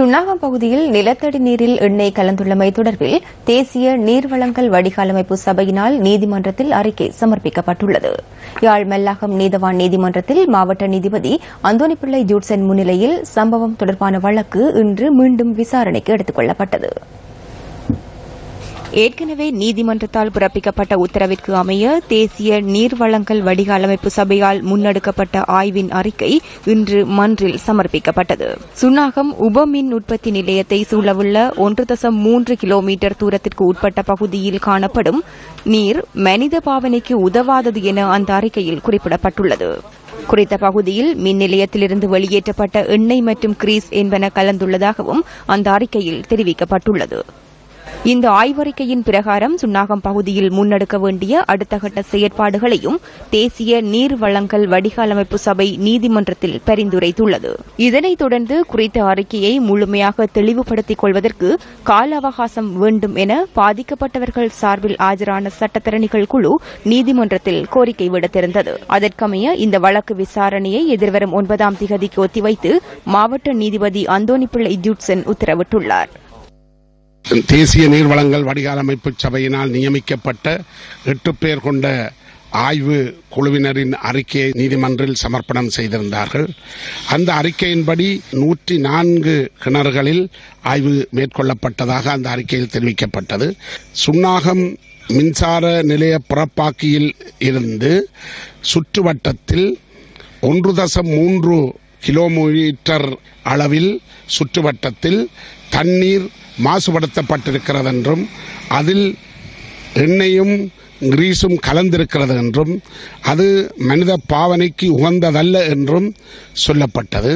சுண்ணாகம் பகுதியில் நிலத்தடி நீரில் எண்ணெய் கலந்துள்ளமை தொடர்பில் தேசிய நீர்வளங்கள் வடிகாலமைப்பு சபையினால் நீதிமன்றத்தில் அறிக்கை சமர்ப்பிக்கப்பட்டுள்ளது. யாழ் மெல்லாகம் நீதவான் நீதிமன்றத்தில் மாவட்ட நீதிபதி அந்தோனிப்பிள்ளை ஜூட்சன் முன்னிலையில் சம்பவம் தொடர்பான வழக்கு இன்று மீண்டும் விசாரணைக்கு எடுத்துக் கொள்ளப்பட்டது. ஏற்கனவே நீதிமன்றத்தால் பிறப்பிக்கப்பட்ட உத்தரவிற்கு அமைய தேசிய நீர்வளங்கள் வடிகாலமைப்பு சபையால் முன்னெடுக்கப்பட்ட ஆய்வின் அறிக்கை இன்று மன்றில் சமர்ப்பிக்கப்பட்டது. சுன்னாகம் உபமின் உற்பத்தி நிலையத்தை சூழவுள்ள ஒன்று தசம் மூன்று கிலோமீட்டர் தூரத்திற்கு உட்பட்ட பகுதியில் காணப்படும் நீர் மனித பாவனைக்கு உதவாதது என அந்த அறிக்கையில் குறிப்பிடப்பட்டுள்ளது. குறித்த பகுதியில் மின் நிலையத்திலிருந்து வெளியேற்றப்பட்ட எண்ணெய் மற்றும் கிரீஸ் என்பன கலந்துள்ளதாகவும் அந்த அறிக்கையில் தெரிவிக்கப்பட்டுள்ளது. இந்த ஆய்வறிக்கையின் பிரகாரம் சுன்னாகம் பகுதியில் முன்னெடுக்க வேண்டிய அடுத்த கட்ட செயற்பாடுகளையும் தேசிய நீர் வளங்கள் வடிகாலமைப்பு சபை நீதிமன்றத்தில் பரிந்துரைத்துள்ளது. இதனைத் தொடர்ந்து குறித்த அறிக்கையை முழுமையாக தெளிவுபடுத்திக் கொள்வதற்கு கால அவகாசம் வேண்டும் என பாதிக்கப்பட்டவர்கள் சார்பில் ஆஜரான சட்டத்தரணிகள் குழு நீதிமன்றத்தில் கோரிக்கை விடுத்திருந்தது. அதற்கமைய இந்த வழக்கு விசாரணையை எதிர்வரும் ஒன்பதாம் திகதிக்கு ஒத்திவைத்து மாவட்ட நீதிபதி அந்தோனிப்பிள்ளை ஜூட்சன் உத்தரவிட்டுள்ளார். தேசிய நீர்வளங்கள் வடிகாலமைப்பு சபையினால் நியமிக்கப்பட்ட எட்டு பேர் கொண்ட ஆய்வு குழுவினரின் அறிக்கையை நீதிமன்றில் சமர்ப்பணம் செய்திருந்தார்கள். அந்த அறிக்கையின்படி நூற்றி நான்கு கிணறுகளில் ஆய்வு மேற்கொள்ளப்பட்டதாக அந்த அறிக்கையில் தெரிவிக்கப்பட்டது. சுன்னாகம் மின்சார நிலைய புறப்பாக்கியில் இருந்து சுற்றுவட்டத்தில் ஒன்று தசம் மூன்று கிலோமீட்டர் அளவில் சுற்றுவட்டத்தில் தண்ணீர் மாசுபடுத்தப்பட்டிருக்கிறது என்றும் அதில் எண்ணெயும் கிரீஸும் கலந்திருக்கிறது என்றும் அது மனித பாவனைக்கு உகந்ததல்ல என்றும் சொல்லப்பட்டது.